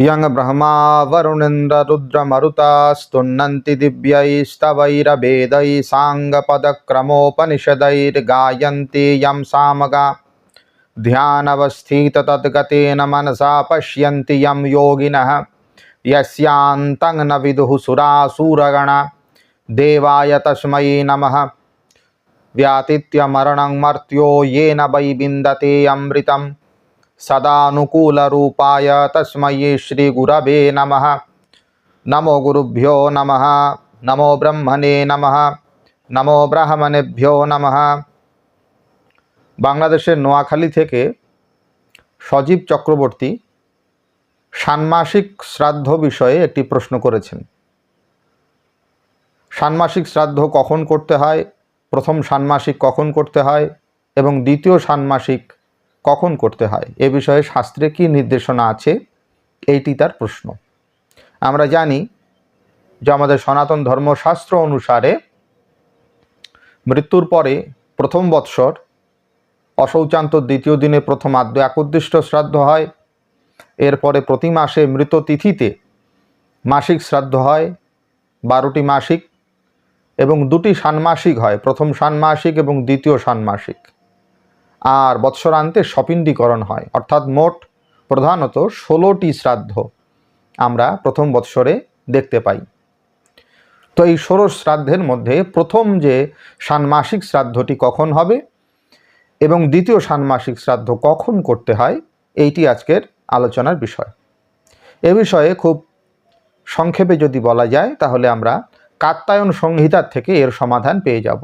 यं ब्रह्मा वरुणेन्द्ररुद्रमरुतास्तुन्नन्ति दिव्यैस्तवैरवेदैः साङ्गपदक्रमोपनिषदैर्गायन्ति यं सामगा। ध्यानवस्थिततद्गतेन मनसा पश्यन्ति यं योगिनः। यस्यान्तं न विदुः सुरासुरगणा। देवाय तस्मै नमः। व्यातीत्यमरणं मर्त्यो येन वै विन्दते अमृतं सदानुकूलरूपाय तस्मै श्रीगुरवे नमः नमो गुरुभ्यो नमः नमो ब्रह्मणे नमः নমো ব্রাহ্মণেভ্যো নমঃ বাংলাদেশের নোয়াখালী থেকে সজীব চক্রবর্তী ষান্মাসিক শ্রাদ্ধ বিষয়ে একটি প্রশ্ন করেছেন ষান্মাসিক শ্রাদ্ধ কখন করতে হয় প্রথম ষান্মাসিক কখন করতে হয় এবং দ্বিতীয় ষান্মাসিক কখন করতে হয়? এ বিষয়ে শাস্ত্রে কী নির্দেশনা আছে? এইটি তার প্রশ্ন। আমরা জানি যে আমাদের সনাতন ধর্মশাস্ত্র অনুসারে মৃত্যুর পরে প্রথম বৎসর, অশৌচান্ত দ্বিতীয় দিনে প্রথম আদ্য একোদ্দিষ্ট শ্রাদ্ধ হয়, এরপরে প্রতি মাসে মৃত তিথিতে মাসিক শ্রাদ্ধ হয়, বারোটি মাসিক এবং দুটি ষান্মাসিক হয়। প্রথম ষান্মাসিক এবং দ্বিতীয় ষান্মাসিক আর বৎসরান্তে সপিণ্ডীকরণ হয়। অর্থাৎ মোট প্রধানত ষোলোটি শ্রাদ্ধ আমরা প্রথম বৎসরে দেখতে পাই। তো এই ষোড়শ শ্রাদ্ধের মধ্যে প্রথম যে ষান্মাসিক শ্রাদ্ধটি কখন হবে এবং দ্বিতীয় ষান্মাসিক শ্রাদ্ধ কখন করতে হয়, এইটি আজকের আলোচনার বিষয়। এ বিষয়ে খুব সংক্ষেপে যদি বলা যায়, তাহলে আমরা কাত্তায়ন সংহিতার থেকে এর সমাধান পেয়ে যাব।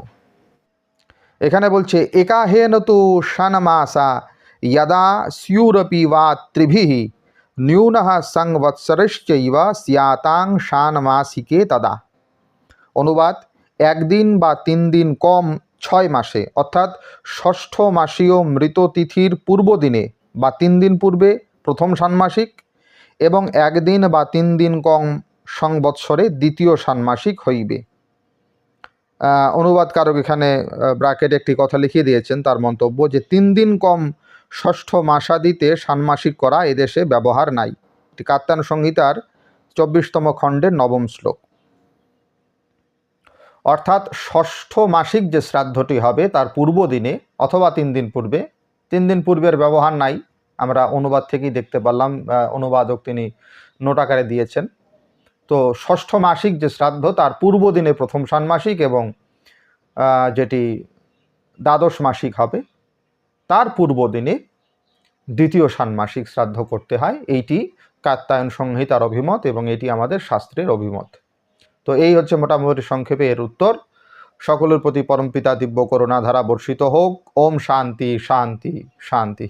এখানে বলছে একাহেন তু শানমাসা যদা স্যুরপি বা ত্রিভিঃ ন্যূন সংবৎসরশ্চৈব স্যাতাং শানমাসিকে তদা। অনুবাদ, একদিন বা তিন দিন কম ছয় মাসে, অর্থাৎ ষষ্ঠ মাসীয় মৃত তিথির পূর্ব দিনে বা তিন দিন পূর্বে, প্রথম ষান্মাসিক, এবং একদিন বা তিন দিন কম সংবৎসরে দ্বিতীয় ষান্মাসিক হইবে। অনুবাদকারক এখানে ব্রাকেট একটি কথা লিখিয়ে দিয়েছেন তার মন্তব্য যে, তিন দিন কম ষষ্ঠ মাসাদিতে ষান্মাসিক করা এদেশে ব্যবহার নাই। এটি কাত্তান সংহিতার চব্বিশতম খণ্ডের নবম শ্লোক। অর্থাৎ ষষ্ঠ মাসিক যে শ্রাদ্ধটি হবে তার পূর্ব দিনে অথবা তিন দিন পূর্বে, তিন দিন পূর্বের ব্যবহার নাই। আমরা অনুবাদ থেকেই দেখতে পারলাম অনুবাদক তিনি নোট আকারে দিয়েছেন। তো ষষ্ঠ মাসিক যে শ্রাদ্ধ, তার পূর্ব দিনে প্রথম ষান্মাসিক এবং যেটি দ্বাদশ মাসিক হবে, তার পূর্ব দিনে দ্বিতীয় ষান্মাসিক শ্রাদ্ধ করতে হয়। এইটি কাত্তায়ন সংহিতার অভিমত এবং এটি আমাদের শাস্ত্রের অভিমত। তো এই হচ্ছে মোটামুটি সংক্ষেপে এর উত্তর। সকলের প্রতি পরমপিতা দিব্য করুণা ধারা বর্ষিত হোক। ওম শান্তি শান্তি শান্তি